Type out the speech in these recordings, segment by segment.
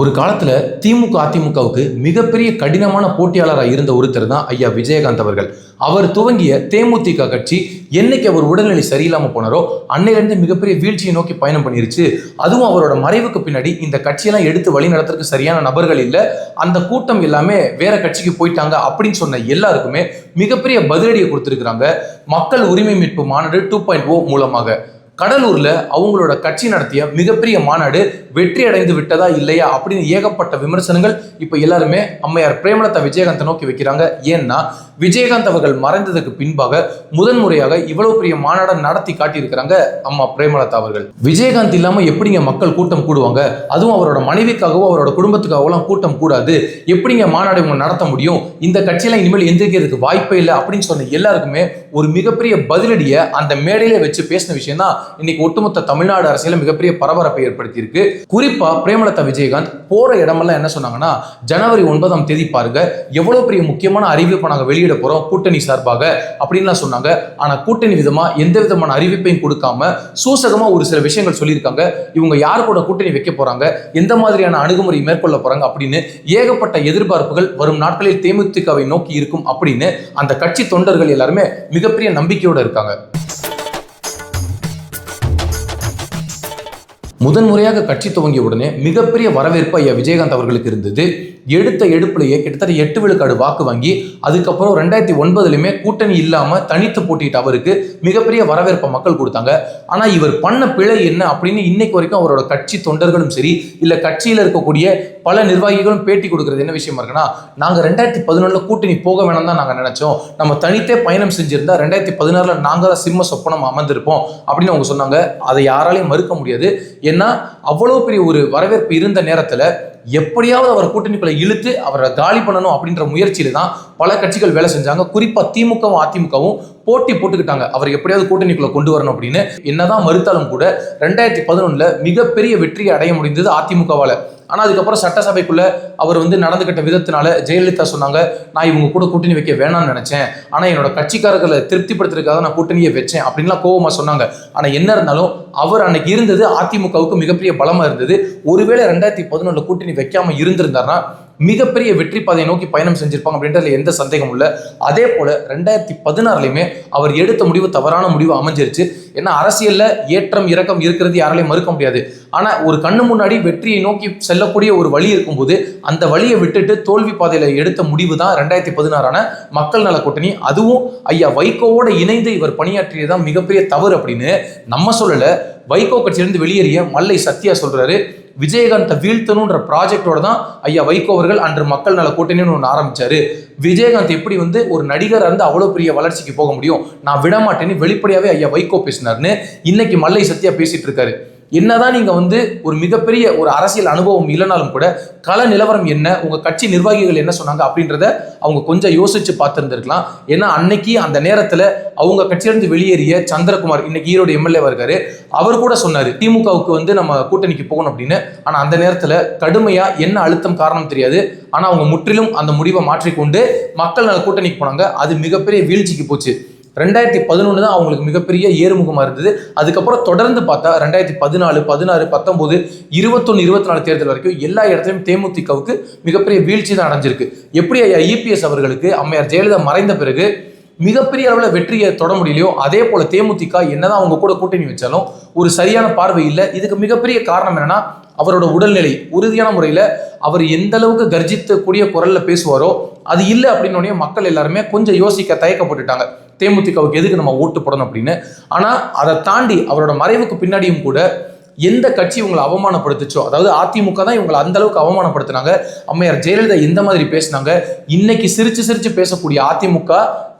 ஒரு காலத்தில் திமுக அதிமுகவுக்கு மிகப்பெரிய கடினமான போட்டியாளராக இருந்த ஒருத்தர் தான் ஐயா விஜயகாந்த் அவர்கள். அவர் துவங்கிய தேமுதிக கட்சி என்னைக்கு அவர் உடல்நிலை சரியில்லாமல் போனாரோ அன்னையிலிருந்து மிகப்பெரிய வீழ்ச்சியை நோக்கி பயணம் பண்ணிருச்சு. அதுவும் அவரோட மறைவுக்கு பின்னாடி இந்த கட்சியெல்லாம் எடுத்து வழி நடத்துறதுக்கு சரியான நபர்கள் இல்லை. அந்த கூட்டம் எல்லாமே வேற கட்சிக்கு போயிட்டாங்க அப்படின்னு சொன்ன எல்லாருக்குமே மிகப்பெரிய பதிலடியை கொடுத்துருக்குறாங்க. மக்கள் உரிமை மீட்பு மாநாடு டூ பாயிண்ட் ஓ மூலமாக. கடலூர்ல அவங்களோட கட்சி நடத்திய மிகப்பெரிய மாநாடு வெற்றி அடைந்து விட்டதா இல்லையா அப்படின்னு ஏகப்பட்ட விமர்சனங்கள் இப்போ எல்லாருமே அம்மையார் பிரேமலதா விஜயகாந்தை நோக்கி வைக்கிறாங்க. ஏன்னா விஜயகாந்த் அவர்கள் மறைந்ததுக்கு பின்பாக முதன்முறையாக இவ்வளவு பெரிய மாநாடை நடத்தி காட்டியிருக்கிறாங்க அம்மா பிரேமலதா அவர்கள். விஜயகாந்த் இல்லாம எப்படிங்க மக்கள் கூட்டம் கூடுவாங்க? அதுவும் அவரோட மனைவிக்காகவோ அவரோட குடும்பத்துக்காகவோலாம் கூட்டம் கூடாது. எப்படிங்க மாநாடு இவங்க நடத்த முடியும்? இந்த கட்சியெல்லாம் இனிமேல் எந்திரிக்கிறதுக்கு வாய்ப்பே இல்லை அப்படின்னு சொன்ன எல்லாருக்குமே ஒரு மிகப்பெரிய பதிலடியை அந்த மேடையில வச்சு பேசின விஷயம் தான் இன்னைக்கு ஒட்டுமொத்த தமிழ்நாடு அரசியல மிகப்பெரிய பரபரப்பை ஏற்படுத்தியிருக்கு. குறிப்பா பிரேமலதா விஜயகாந்த் போற இடமெல்லாம் என்ன சொன்னாங்கன்னா ஜனவரி ஒன்பதாம் தேதி பாருங்க எவ்வளவு பெரிய முக்கியமான அறிவிப்பை நாங்க வெளியிட போறோம் கூட்டணி சார்பாக அப்படின்லாம் சொன்னாங்க. ஆனா கூட்டணி விதமா எந்த விதமான அறிவிப்பையும் கொடுக்காம சூசகமா ஒரு சில விஷயங்கள் சொல்லியிருக்காங்க. இவங்க யார் கூட கூட்டணி வைக்க போறாங்க எந்த மாதிரியான அணுகுமுறை மேற்கொள்ள போறாங்க அப்படின்னு ஏகப்பட்ட எதிர்பார்ப்புகள் வரும் நாட்களில் தேமுதிகவை நோக்கி இருக்கும் அப்படின்னு அந்த கட்சி தொண்டர்கள் எல்லாருமே மிகப்பெரிய நம்பிக்கையோட இருக்காங்க. முதன்முறையாக கட்சி துவங்கிய உடனே மிகப்பெரிய வரவேற்பு ஐயா விஜயகாந்த் அவர்களுக்கு இருந்தது. எடுத்த எடுப்புலையே கிட்டத்தட்ட எட்டு விழுக்காடு வாக்கு வாங்கி அதுக்கப்புறம் ரெண்டாயிரத்தி ஒன்பதுலையுமே கூட்டணி இல்லாமல் தனித்து போட்டிட்டு அவருக்கு மிகப்பெரிய வரவேற்பை மக்கள் கொடுத்தாங்க. ஆனால் இவர் பண்ண பிழை என்ன அப்படின்னு இன்னைக்கு வரைக்கும் அவரோட கட்சி தொண்டர்களும் சரி இல்லை கட்சியில் இருக்கக்கூடிய பல நிர்வாகிகளும் பேட்டி கொடுக்கறது என்ன விஷயமா இருக்குன்னா நாங்கள் ரெண்டாயிரத்தி பதினொன்றில் கூட்டணி போக வேணாம் தான் நாங்கள் நினச்சோம். நம்ம தனித்தே பயணம் செஞ்சிருந்தா ரெண்டாயிரத்தி பதினாறில் நாங்கள் தான் சிம்ம சொப்பனம் அமர்ந்திருப்போம் அப்படின்னு அவங்க சொன்னாங்க. அதை யாராலையும் மறுக்க முடியாது. ஏன்னா அவ்வளவு பெரிய ஒரு வரவேற்பு இருந்த நேரத்தில் எப்படியாவது அவர் கூட்டணிக்குள்ளே இழுத்து அவரை காலி பண்ணணும் அப்படின்ற முயற்சியில் தான் பல கட்சிகள் வேலை செஞ்சாங்க. குறிப்பா திமுகவும் அதிமுகவும் போட்டி போட்டுக்கிட்டாங்க. அவர் எப்படியாவது கூட்டணிக்குள்ள கொண்டு வரணும் அப்படின்னு. என்னதான் மறுத்தாலும் கூட ரெண்டாயிரத்தி பதினொன்னுல மிகப்பெரிய வெற்றியை அடைய முடிந்தது அதிமுகவால. ஆனா அதுக்கப்புறம் சட்டசபைக்குள்ள அவர் வந்து நடந்துகிட்ட விதத்தினால ஜெயலலிதா சொன்னாங்க நான் இவங்க கூட கூட்டணி வைக்க வேணாம்னு நினைச்சேன். ஆனா என்னோட கட்சிக்காரர்களை திருப்திப்படுத்துறதுக்காக நான் கூட்டணியை வச்சேன். அப்படின்லாம் கோவமா சொன்னாங்க. ஆனா என்ன இருந்தாலும் அவர் அன்னைக்கு இருந்தது அதிமுகவுக்கு மிகப்பெரிய பலமா இருந்தது. ஒருவேளை ரெண்டாயிரத்தி பதினொன்றில் கூட்டணி வைக்காம இருந்திருந்தாருன்னா மிகப்பெரிய வெற்றி பாதையை நோக்கி பயணம் செஞ்சிருப்பாங்க அப்படின்றதுல எந்த சந்தேகமும் இல்லை. அதே போல ரெண்டாயிரத்தி பதினாறுலையுமே அவர் எடுத்த முடிவு தவறான முடிவு அமைஞ்சிருச்சு. ஏன்னா அரசியல்ல ஏற்றம் இறக்கம் இருக்கிறது யாராலையும் மறுக்க முடியாது. ஆனா ஒரு கண்ணு முன்னாடி வெற்றியை நோக்கி செல்லக்கூடிய ஒரு வழி இருக்கும்போது அந்த வழியை விட்டுட்டு தோல்வி பாதையில எடுத்த முடிவு தான் ரெண்டாயிரத்தி பதினாறான மக்கள் நல கூட்டணி. அதுவும் ஐயா வைகோவோட இணைந்து இவர் பணியாற்றியதுதான் மிகப்பெரிய தவறு அப்படின்னு நம்ம சொல்லலை. வைகோ கட்சியிலிருந்து வெளியேறிய மல்லை சத்யா சொல்றாரு விஜயகாந்தை வீழ்த்தணுன்ற ப்ராஜெக்டோட தான் ஐயா வைகோ அவர்கள் அன்று மக்கள் நல கூட்டணின்னு ஒன்று ஆரம்பிச்சாரு. விஜயகாந்த் எப்படி வந்து ஒரு நடிகராக இருந்து அவ்வளோ பெரிய வளர்ச்சிக்கு போக முடியும்? நான் விடமாட்டேன்னு வெளிப்படையாகவே ஐயா வைகோ பேசினார்னு இன்னைக்கு மல்லை சத்யா பேசிட்டு இருக்காரு. என்னதான் நீங்க வந்து ஒரு மிகப்பெரிய ஒரு அரசியல் அனுபவம் இல்லைனாலும் கூட கள நிலவரம் என்ன உங்க கட்சி நிர்வாகிகள் என்ன சொன்னாங்க அப்படின்றத அவங்க கொஞ்சம் யோசிச்சு பார்த்துருந்துருக்கலாம். ஏன்னா அன்னைக்கு அந்த நேரத்துல அவங்க கட்சியிலிருந்து வெளியேறிய சந்திரகுமார் இன்னைக்கு ஈரோடு எம்எல்ஏ இருக்காரு. அவர் கூட சொன்னாரு திமுகவுக்கு வந்து நம்ம கூட்டணிக்கு போகணும் அப்படின்னு. ஆனா அந்த நேரத்துல கடுமையா என்ன அழுத்தம் காரணம் தெரியாது. ஆனா அவங்க முற்றிலும் அந்த முடிவை மாற்றிக்கொண்டு மக்கள் நல கூட்டணிக்கு போனாங்க. அது மிகப்பெரிய வீழ்ச்சிக்கு போச்சு. ரெண்டாயிரத்தி பதினொன்று தான் அவங்களுக்கு மிகப்பெரிய ஏறுமுகமாக இருந்தது. அதுக்கப்புறம் தொடர்ந்து பார்த்தா ரெண்டாயிரத்தி பதினாலு பதினாறு பத்தொம்போது இருபத்தொன்று இருபத்தி நாலு தேர்தல் வரைக்கும் எல்லா இடத்துலையும் தேமுதிகவுக்கு மிகப்பெரிய வீழ்ச்சி தான் அடைஞ்சிருக்கு. எப்படி ஐயா இபிஎஸ் அவர்களுக்கு அம்மையார் ஜெயலலிதா மறைந்த பிறகு மிகப்பெரிய அளவில் வெற்றியை தொட முடியலையோ அதே போல தேமுதிக என்னதான் அவங்க கூட கூட்டணி வச்சாலும் ஒரு சரியான பார்வை இல்லை. இதுக்கு மிகப்பெரிய காரணம் என்னன்னா அவரோட உடல்நிலை உறுதியான முறையில் அவர் எந்த அளவுக்கு கர்ஜித்தக்கூடிய குரல்ல பேசுவாரோ அது இல்லை அப்படின்னோடனே மக்கள் எல்லாருமே கொஞ்சம் யோசிக்க தயக்கப்பட்டுட்டாங்க. தேமுதிகவுக்கு எதுக்கு நம்ம ஓட்டு போடணும் அப்படின்னு? ஆனால் அதை தாண்டி அவரோட மறைவுக்கு பின்னாடியும் கூட எந்த கட்சி இவங்களை அவமானப்படுத்துச்சோ அதாவது அதிமுக தான் இவங்களை அந்த அளவுக்கு அவமானப்படுத்தினாங்க. அம்மையார் ஜெயலலிதா எந்த மாதிரி பேசினாங்க. இன்னைக்கு சிரிச்சு சிரிச்சு பேசக்கூடிய அதிமுக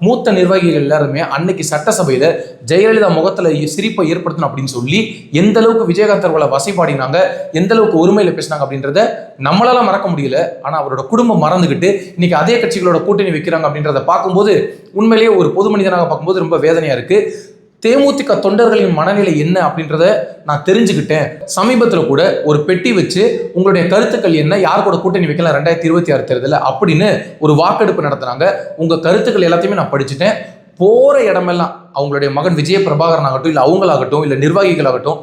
மூத்த நிர்வாகிகள் எல்லாருமே அன்னைக்கு சட்டசபையில ஜெயலலிதா முகத்துல சிரிப்பை ஏற்படுத்தணும் அப்படின்னு சொல்லி எந்த அளவுக்கு விஜயகாந்த் அவர்களை வசைப்பாடினாங்க எந்த அளவுக்கு ஒருமையில பேசினாங்க அப்படின்றத நம்மளால மறக்க முடியல. ஆனா அவரோட குடும்பம் மறந்துகிட்டு இன்னைக்கு அதே கட்சிகளோட கூட்டணி வைக்கிறாங்க அப்படின்றத பார்க்கும்போது உண்மையிலேயே ஒரு பொது மனிதனாக பார்க்கும்போது ரொம்ப வேதனையா இருக்கு. தேமுதிக தொண்டர்களின் மனநிலை என்ன அப்படின்றத நான் தெரிஞ்சுக்கிட்டேன். சமீபத்தில் கூட ஒரு பெட்டி வச்சு உங்களுடைய கருத்துக்கள் என்ன யார் கூட கூட்டணி வைக்கலாம் ரெண்டாயிரத்தி இருபத்தி ஆறு தேர்தலில் அப்படின்னு ஒரு வாக்கெடுப்பு நடத்துனாங்க. உங்கள் கருத்துக்கள் எல்லாத்தையுமே நான் படிச்சுட்டேன். போகிற இடமெல்லாம் அவங்களுடைய மகன் விஜய பிரபாகரன் ஆகட்டும் இல்லை அவங்களாகட்டும் இல்லை நிர்வாகிகளாகட்டும்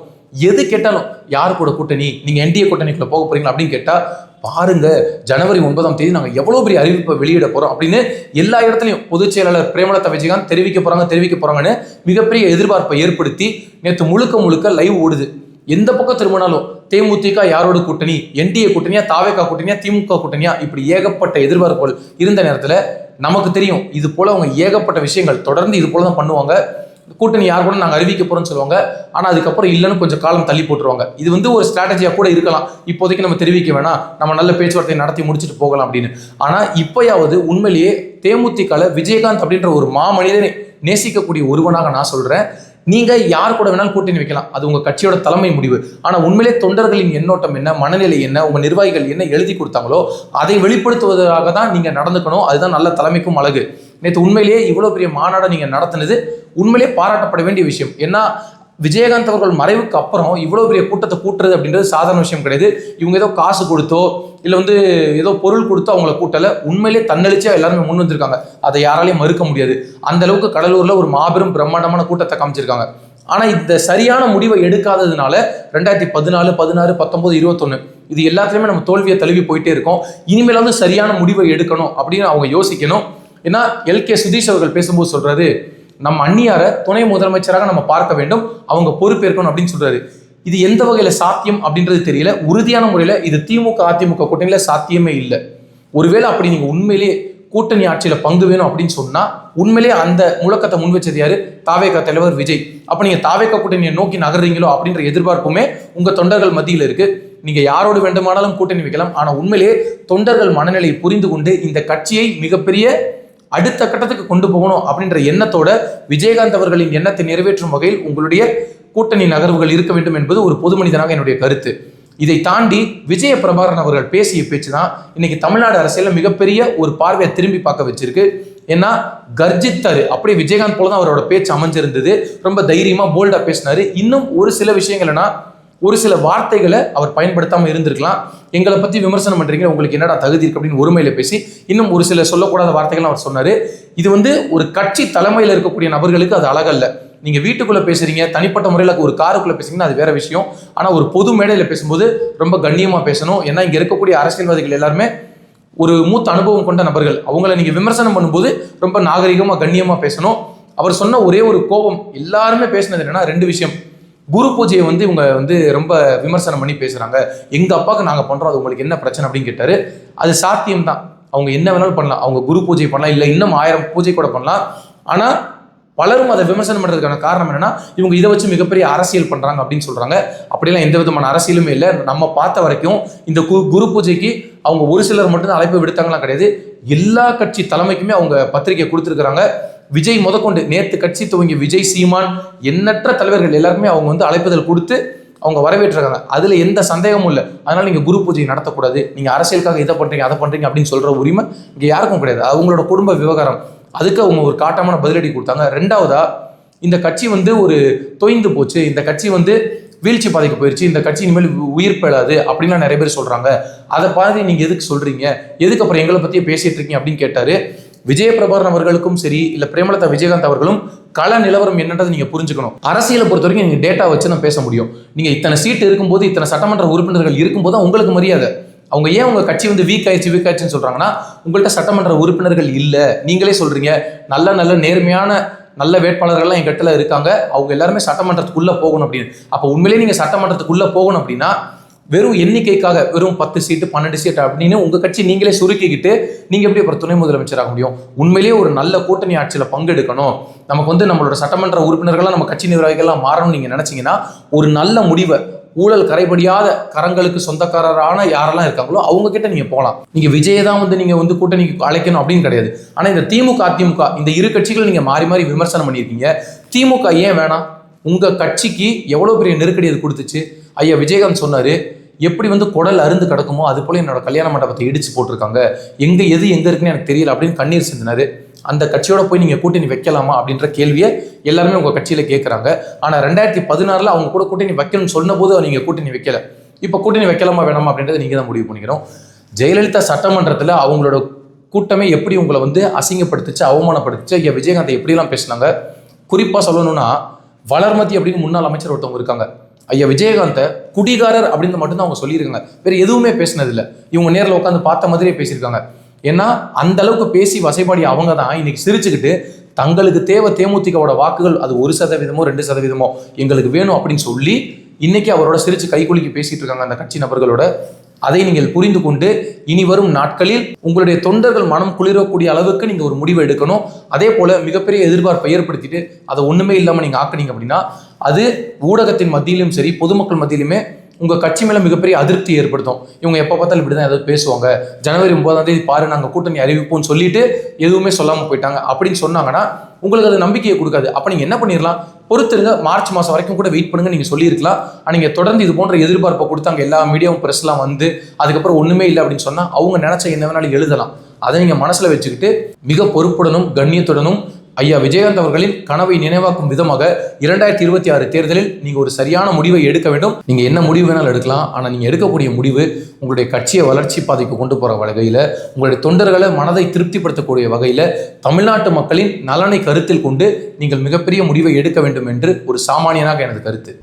எது கேட்டாலும் யார் கூட கூட்டணி நீங்கள் என்டிஏ கூட்டணிக்குள்ளே போக போகிறீங்களா அப்படின்னு கேட்டால் பாருங்க ஜனவரி ஒன்பதாம் தேதி நாங்கள் எவ்வளோ பெரிய அறிவிப்பை வெளியிட போகிறோம் அப்படின்னு எல்லா இடத்துலையும் பொதுச் செயலாளர் பிரேமலதா விஜயகாந்த் தெரிவிக்க போகிறாங்க தெரிவிக்க போகிறாங்கன்னு மிகப்பெரிய எதிர்பார்ப்பை ஏற்படுத்தி நேற்று முழுக்க முழுக்க லைவ் ஓடுது. எந்த பக்கம் திரும்பினாலும் தேமுதிக யாரோட கூட்டணி? என்டிஏ கூட்டணியா தாவேகா கூட்டணியா திமுக கூட்டணியா? இப்படி ஏகப்பட்ட எதிர்பார்ப்புகள் இருந்த நேரத்தில் நமக்கு தெரியும் இது போல அவங்க ஏகப்பட்ட விஷயங்கள் தொடர்ந்து இது போல தான் பண்ணுவாங்க. கூட்டணி யார் கூட நாங்கள் அறிவிக்க போகிறோம்னு சொல்லுவாங்க. ஆனால் அதுக்கப்புறம் இல்லைன்னு கொஞ்சம் காலம் தள்ளி போட்டுருவாங்க. இது வந்து ஒரு ஸ்ட்ராட்டஜியாக கூட இருக்கலாம். இப்போதைக்கு நம்ம தெரிவிக்க வேணாம். நம்ம நல்ல பேச்சுவார்த்தை நடத்தி முடிச்சுட்டு போகலாம் அப்படின்னு. ஆனால் இப்போயாவது உண்மையிலேயே தேமுதிகல விஜயகாந்த் அப்படின்ற ஒரு மாமனிதனை நேசிக்கக்கூடிய ஒருவனாக நான் சொல்கிறேன் நீங்கள் யார் கூட வேணாலும் கூட்டணி வைக்கலாம். அது உங்கள் கட்சியோட தலைமை முடிவு. ஆனால் உண்மையிலே தொண்டர்களின் எண்ணோட்டம் என்ன மனநிலை என்ன உங்கள் நிர்வாகிகள் என்ன எழுதி கொடுத்தாங்களோ அதை வெளிப்படுத்துவதாக தான் நீங்கள் நடந்துக்கணும். அதுதான் நல்ல தலைமைக்கும் அழகு. நேற்று உண்மையிலேயே இவ்வளோ பெரிய மாநாடை நீங்கள் நடத்தினது உண்மையிலேயே பாராட்டப்பட வேண்டிய விஷயம். ஏன்னா விஜயகாந்த் அவர்கள் மறைவுக்கு அப்புறம் இவ்வளோ பெரிய கூட்டத்தை கூட்டுறது அப்படின்றது சாதாரண விஷயம் கிடையாது. இவங்க ஏதோ காசு கொடுத்தோ இல்லை வந்து ஏதோ பொருள் கொடுத்தோ அவங்கள கூட்டலை. உண்மையிலே தன்னெழுச்சியா எல்லாருமே முன் வந்திருக்காங்க. அதை யாராலையும் மறுக்க முடியாது. அந்த அளவுக்கு கடலூரில் ஒரு மாபெரும் பிரம்மாண்டமான கூட்டத்தை காமிச்சிருக்காங்க. ஆனால் இந்த சரியான முடிவை எடுக்காததுனால ரெண்டாயிரத்தி பதினாலு பதினாறு பத்தொம்போது இருபத்தொன்னு இது எல்லாத்துலேயுமே நம்ம தோல்வியை தழுவி போயிட்டே இருக்கோம். இனிமேலாவது வந்து சரியான முடிவை எடுக்கணும் அப்படின்னு அவங்க யோசிக்கணும். ஏன்னா எல் கே சுதீஷ் அவர்கள் பேசும்போது சொல்றாரு நம்ம அந்நியாரை துணை முதலமைச்சராக நம்ம பார்க்க வேண்டும் அவங்க பொறுப்பேற்கணும் அப்படின்னு சொல்றாரு. இது எந்த வகையில சாத்தியம் அப்படின்றது தெரியல. உறுதியான முறையில இது திமுக அதிமுக கூட்டணியில சாத்தியமே இல்லை. ஒருவேளை அப்படி நீங்க உண்மையிலேயே கூட்டணி ஆட்சியில பங்கு வேணும் அப்படின்னு சொன்னா உண்மையிலேயே அந்த முழக்கத்தை முன் வச்சது யாரு? தாவேகா தலைவர் விஜய். அப்ப நீங்க தாவேகா கூட்டணியை நோக்கி நகர்றீங்களோ அப்படின்ற எதிர்பார்ப்புமே உங்க தொண்டர்கள் மத்தியில் இருக்கு. நீங்க யாரோடு வேண்டுமானாலும் கூட்டணி வைக்கலாம். ஆனா உண்மையிலேயே தொண்டர்கள் மனநிலையை புரிந்து கொண்டு இந்த கட்சியை மிகப்பெரிய அடுத்த கட்டத்துக்கு கொண்டு போகணும் அப்படின்ற எண்ணத்தோட விஜயகாந்த் அவர்களின் எண்ணத்தை நிறைவேற்றும் வகையில் உங்களுடைய கூட்டணி நகர்வுகள் இருக்க வேண்டும் என்பது ஒரு பொது மனிதனாக என்னுடைய கருத்து. இதை தாண்டி விஜய பிரபாகரன் அவர்கள் பேசிய பேச்சு தான் இன்னைக்கு தமிழ்நாடு அரசியலில் மிகப்பெரிய ஒரு பார்வையை திரும்பி பார்க்க வச்சிருக்கு. ஏன்னா கர்ஜித்தாரு அப்படியே விஜயகாந்த் போல தான் அவரோட பேச்சு அமைஞ்சிருந்தது. ரொம்ப தைரியமா போல்டா பேசினாரு. இன்னும் ஒரு சில விஷயங்கள்னா ஒரு சில வார்த்தைகளை அவர் பயன்படுத்தாமல் இருந்திருக்கலாம். எங்களை பற்றி விமர்சனம் பண்ணுறீங்க உங்களுக்கு என்னடா தகுதி இருக்கு அப்படின்னு ஒருமையில பேசி இன்னும் ஒரு சில சொல்லக்கூடாத வார்த்தைகள் அவர் சொன்னார். இது வந்து ஒரு கட்சி தலைமையில் இருக்கக்கூடிய நபர்களுக்கு அது அழகல்ல. நீங்க வீட்டுக்குள்ளே பேசுறீங்க தனிப்பட்ட முறையில் ஒரு காருக்குள்ளே பேசுறீங்கன்னா அது வேற விஷயம். ஆனால் ஒரு பொது மேடையில் பேசும்போது ரொம்ப கண்ணியமாக பேசணும். ஏன்னா இங்கே இருக்கக்கூடிய அரசியல்வாதிகள் எல்லாருமே ஒரு மூத்த அனுபவம் கொண்ட நபர்கள். அவங்கள நீங்கள் விமர்சனம் பண்ணும்போது ரொம்ப நாகரிகமாக கண்ணியமாக பேசணும். அவர் சொன்ன ஒரே ஒரு கோபம் எல்லாருமே பேசினது என்னன்னா ரெண்டு விஷயம். குரு பூஜையை வந்து இவங்க வந்து ரொம்ப விமர்சனம் பண்ணி பேசுறாங்க. எங்க அப்பாவுக்கு நாங்க பண்றோம் அது உங்களுக்கு என்ன பிரச்சனை அப்படின்னு கேட்டாரு. அது சாத்தியம் தான் அவங்க என்ன வேணாலும் பண்ணலாம். அவங்க குரு பூஜை பண்ணலாம் இல்லை இன்னும் ஆயிரம் பூஜை கூட பண்ணலாம். ஆனா பலரும் அதை விமர்சனம் பண்றதுக்கான காரணம் என்னன்னா இவங்க இதை வச்சு மிகப்பெரிய அரசியல் பண்றாங்க அப்படின்னு சொல்றாங்க. அப்படிலாம் எந்த விதமான அரசியலுமே இல்லை. நம்ம பார்த்த வரைக்கும் இந்த கு- குரு பூஜைக்கு அவங்க ஒரு சிலர் மட்டும் தான் அழைப்பு விடுத்தாங்களாம் கிடையாது. எல்லா கட்சி தலைமைக்குமே அவங்க பத்திரிக்கை கொடுத்துருக்காங்க விஜய் முதற்கொண்டு நேற்று கட்சி துவங்கிய விஜய் சீமான் எண்ணற்ற தலைவர்கள் எல்லாருமே அவங்க வந்து அழைப்புதல் கொடுத்து அவங்க வரவேற்றிருக்காங்க. அதுல எந்த சந்தேகமும் இல்லை. அதனால நீங்க குரு பூஜை நடத்தக்கூடாது. நீங்க அரசியலுக்காக இதை பண்றீங்க அதை பண்றீங்க அப்படின்னு சொல்ற உரிமை இங்க யாருக்கும் கிடையாது. அவங்களோட குடும்ப விவகாரம். அதுக்கு அவங்க ஒரு காட்டமான பதிலடி கொடுத்தாங்க. ரெண்டாவதா இந்த கட்சி வந்து ஒரு தொய்ந்து போச்சு. இந்த கட்சி வந்து வீழ்ச்சி பாதைக்கு போயிருச்சு. இந்த கட்சி இனிமேல் உயிர் பெறாது அப்படின்லாம் நிறைய பேர் சொல்றாங்க. அதை பாதி நீங்க எதுக்கு சொல்றீங்க? எதுக்கு அப்புறம் எங்களை பத்தியே பேசிட்டு இருக்கீங்க அப்படின்னு கேட்டாரு. விஜயபிரபாகரன் அவர்களுக்கும் சரி இல்ல பிரேமலதா விஜயகாந்த் அவர்களும் கள நிலவரம் என்னன்றது நீங்க புரிஞ்சுக்கணும். அரசியலை பொறுத்த வரைக்கும் நீங்க டேட்டா வச்சு நான் பேச முடியும். நீங்க இத்தனை சீட் இருக்கும்போது இத்தனை சட்டமன்ற உறுப்பினர்கள் இருக்கும்போது உங்களுக்கு மரியாதை. அவங்க ஏன் உங்க கட்சி வந்து வீக் ஆயிடுச்சு வீக் ஆயிடுச்சுன்னு சொல்றாங்கன்னா உங்கள்ட்ட சட்டமன்ற உறுப்பினர்கள் இல்ல. நீங்களே சொல்றீங்க. நல்ல நல்ல நேர்மையான நல்ல வேட்பாளர்கள்லாம் என் கட்டில இருக்காங்க. அவங்க எல்லாருமே சட்டமன்றத்துக்குள்ள போகணும் அப்படின்னு. அப்போ உண்மையிலேயே நீங்க சட்டமன்றத்துக்குள்ள போகணும் அப்படின்னா வெறும் எண்ணிக்கைக்காக வெறும் பத்து சீட்டு பன்னெண்டு சீட்டு அப்படின்னு உங்கள் கட்சி நீங்களே சுருக்கிக்கிட்டு நீங்கள் எப்படி அப்புறம் துணை முதலமைச்சராக முடியும்? உண்மையிலேயே ஒரு நல்ல கூட்டணி ஆட்சியில் பங்கெடுக்கணும். நமக்கு வந்து நம்மளோட சட்டமன்ற உறுப்பினர்களாக நம்ம கட்சி நிர்வாகிகள்லாம் மாறணும்னு நீங்கள் நினச்சிங்கன்னா ஒரு நல்ல முடிவை ஊழல் கரைபடியாத கரங்களுக்கு சொந்தக்காரரான யாரெல்லாம் இருக்காங்களோ அவங்க கிட்ட நீங்க போகலாம். நீங்க விஜயை தான் வந்து நீங்க வந்து கூட்டணிக்கு அழைக்கணும் அப்படின்னு கிடையாது. ஆனா இந்த திமுக அதிமுக இந்த இரு கட்சிகள் நீங்க மாறி மாறி விமர்சனம் பண்ணியிருக்கீங்க. திமுக ஏன் வேணாம்? உங்க கட்சிக்கு எவ்வளவு பெரிய நெருக்கடி அது கொடுத்துச்சு? ஐயா விஜயகாந்த் சொன்னாரு எப்படி வந்து குடல் அருந்து கிடக்குமோ அது போல என்னோட கல்யாண மண்டபத்தை இடிச்சு போட்டிருக்காங்க. எங்க எது எங்க இருக்குன்னு எனக்கு தெரியல அப்படின்னு கண்ணீர் சிந்தினாரு. அந்த கட்சியோட போய் நீங்க கூட்டணி வைக்கலாமா அப்படின்ற கேள்வியை எல்லாருமே உங்க கட்சியில கேட்கறாங்க ஆனா ரெண்டாயிரத்தி பதினாறுல அவங்க கூட கூட்டணி வைக்கணும்னு சொன்ன போது நீங்க கூட்டணி வைக்கல. இப்ப கூட்டணி வைக்கலாமா வேணாமா அப்படின்றத நீங்க தான் முடிவு பண்ணிக்கிறோம். ஜெயலலிதா சட்டமன்றத்துல அவங்களோட கூட்டமே எப்படி உங்களை வந்து அசிங்கப்படுத்துச்சு அவமானப்படுத்துச்சு ஐயா விஜயகாந்த் எப்படிலாம் பேசினாங்க? குறிப்பா சொல்லணும்னா வளர்மதி அப்படின்னு முன்னாள் அமைச்சர் ஒருத்தவங்க இருக்காங்க. ஐயா விஜயகாந்தை குடிகாரர் அப்படின்னு மட்டும்தான் அவங்க சொல்லியிருக்காங்க. வேற எதுவுமே பேசினதில்லை. இவங்க நேரில் உட்காந்து பார்த்த மாதிரியே பேசியிருக்காங்க. ஏன்னா அந்த அளவுக்கு பேசி வசைபாடி அவங்க தான் இன்னைக்கு சிரிச்சுக்கிட்டு தங்களுக்கு தேவை தேமுதிகவோட வாக்குகள் அது ஒரு சதவீதமோ ரெண்டு சதவீதமோ எங்களுக்கு வேணும் அப்படின்னு சொல்லி இன்னைக்கு அவரோட சிரிச்சு கைகுலுக்கி பேசிட்டு இருக்காங்க அந்த கட்சி நபர்களோட. அதை நீங்கள் புரிந்து கொண்டு இனி வரும் நாட்களில் உங்களுடைய தொண்டர்கள் மனம் குளிரக்கூடிய அளவுக்கு நீங்கள் ஒரு முடிவு எடுக்கணும். அதே போல் மிகப்பெரிய எதிர்பார்ப்பை ஏற்படுத்திட்டு அதை ஒன்றுமே இல்லாமல் நீங்கள் ஆக்குனீங்க அப்படின்னா அது ஊடகத்தின் மத்தியிலும் சரி பொதுமக்கள் மத்தியிலுமே உங்கள் கட்சி மேலே மிகப்பெரிய அதிருப்தி ஏற்படுத்தும். இவங்க எப்போ பார்த்தாலும் இப்படி தான் ஏதாவது பேசுவாங்க. ஜனவரி ஒன்பதாம் தேதி பாரு நாங்கள் கூட்டணி அறிவிப்போம்னு சொல்லிட்டு எதுவுமே சொல்லாமல் போயிட்டாங்க. அப்படின்னு சொன்னாங்கன்னா உங்களுக்கு அது நம்பிக்கையை கொடுக்காது. அப்போ நீங்கள் என்ன பண்ணிடலாம் பொறுத்திருங்க. மார்ச் மாதம் வரைக்கும் கூட வெயிட் பண்ணுங்க. நீங்கள் சொல்லியிருக்கலாம். ஆனால் நீங்கள் தொடர்ந்து இது போன்ற எதிர்பார்ப்பை கொடுத்தாங்க எல்லா மீடியாவும் பிரஸ்லாம் வந்து அதுக்கப்புறம் ஒன்றுமே இல்லை அப்படின்னு சொன்னால் அவங்க நினச்ச என்ன வேணாலும் எழுதலாம். அதை நீங்கள் மனசில் வச்சுக்கிட்டு மிக பொறுப்புடனும் கண்ணியத்துடனும் ஐயா விஜயகாந்த் அவர்களின் கனவை நினைவாக்கும் விதமாக இரண்டாயிரத்தி இருபத்தி ஆறு தேர்தலில் நீங்க ஒரு சரியான முடிவை எடுக்க வேண்டும். நீங்க என்ன முடிவு வேணாலும் எடுக்கலாம். ஆனா நீங்க எடுக்கக்கூடிய முடிவு உங்களுடைய கட்சியை வளர்ச்சி பாதைக்கு கொண்டு போற வகையில உங்களுடைய தொண்டர்களை மனதை திருப்திப்படுத்தக்கூடிய வகையில தமிழ்நாட்டு மக்களின் நலனை கருத்தில் கொண்டு நீங்கள் மிகப்பெரிய முடிவை எடுக்க வேண்டும் என்று ஒரு சாமானியனாக எனது கருத்து.